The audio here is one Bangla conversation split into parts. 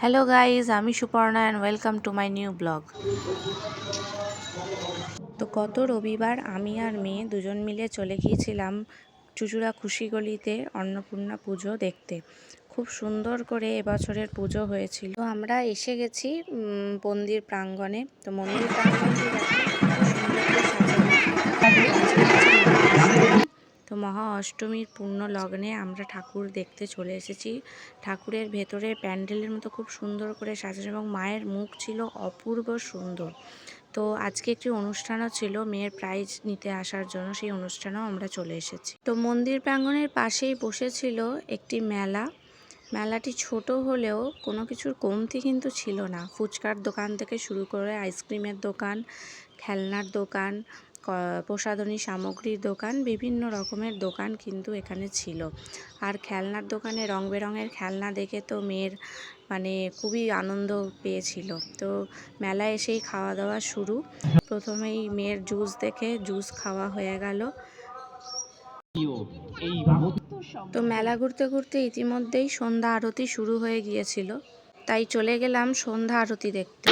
হ্যালো গাইজ আমি Suparna and welcome to my new blog তো গত রবিবার আমি আর মেয়ে দুজন মিলে চলে গিয়েছিলাম চুচুড়া খুশিগলিতে অন্নপূর্ণা পুজো দেখতে। খুব সুন্দর করে এবছরের পুজো হয়েছিল। তো আমরা এসে গেছি মন্দির প্রাঙ্গণে। তো মন্দির প্রাঙ্গণটি তো মহা অষ্টমীর পূর্ণ লগ্নে আমরা ঠাকুর দেখতে চলে এসেছি। ঠাকুরের ভেতরে প্যান্ডেলের মতো খুব সুন্দর করে সাজানো এবং মায়ের মুখ ছিল অপূর্ব সুন্দর। তো আজকে একটি অনুষ্ঠানও ছিল, মেয়ের প্রাইজ নিতে আসার জন্য সেই অনুষ্ঠানেও আমরা চলে এসেছি। তো মন্দির প্রাঙ্গণের পাশেই বসেছিল একটি মেলা। মেলাটি ছোট হলেও কোনো কিছুর কমতি কিন্তু ছিল না। ফুচকার দোকান থেকে শুরু করে আইসক্রিমের দোকান, খেলনার দোকান প্রসাধনী সামগ্রীর দোকান, বিভিন্ন রকমের দোকান কিন্তু এখানে ছিল। আর খেলনার দোকানে রং বেরঙের খেলনা দেখে তো মেয়ের মানে খুবই আনন্দ পেয়েছিল। তো মেলায় এসেই খাওয়া দাওয়া শুরু। প্রথমেই মেয়ের জুস দেখে জুস খাওয়া হয়ে গেল। তো মেলা ঘুরতে ঘুরতে ইতিমধ্যেই সন্ধ্যা আরতি শুরু হয়ে গিয়েছিল। তাই চলে গেলাম সন্ধ্যা আরতি দেখতে।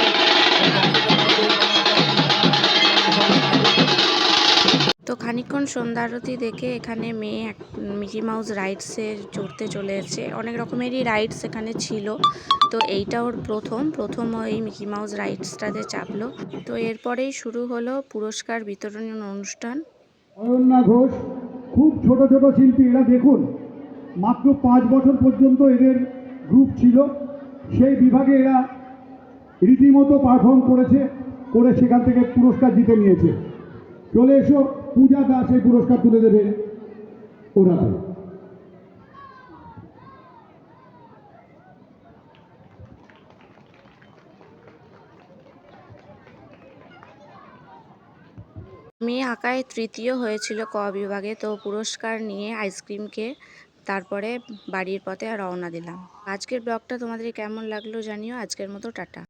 তো খানিকক্ষণ সন্ধ্যা আরতি দেখে এখানে মেয়ে এক, মিকি মাউস রাইডসে চড়তে চলে এসেছে। অনেক রকমেরই রাইডস এখানে ছিল। তো এইটা ওর প্রথম। প্রথম ওই মিকি মাউস রাইডসটাতে চাপলো। তো এরপরেই শুরু হলো পুরস্কার বিতরণী অনুষ্ঠান। অরণ্যা ঘোষ, খুব ছোট ছোট শিল্পী, এরা দেখুন, মাত্র পাঁচ বছর পর্যন্ত এদের গ্রুপ ছিল। সেই বিভাগে এরা রীতিমতো পারফর্ম করেছে, করে সেখান থেকে পুরস্কার জিতে নিয়েছে। চলে এসো, পূজা দাস এই পুরস্কার তুলে দেবে ওরা মেয়ে আঁকায় তৃতীয় হয়েছিল ক বিভাগে, তো পুরস্কার নিয়ে আইসক্রিম খেয়ে তারপরে বাড়ির পথে রওনা দিলাম। আজকের ব্লগটা তোমাদের কেমন লাগল জানিও। আজকের মতো টাটা।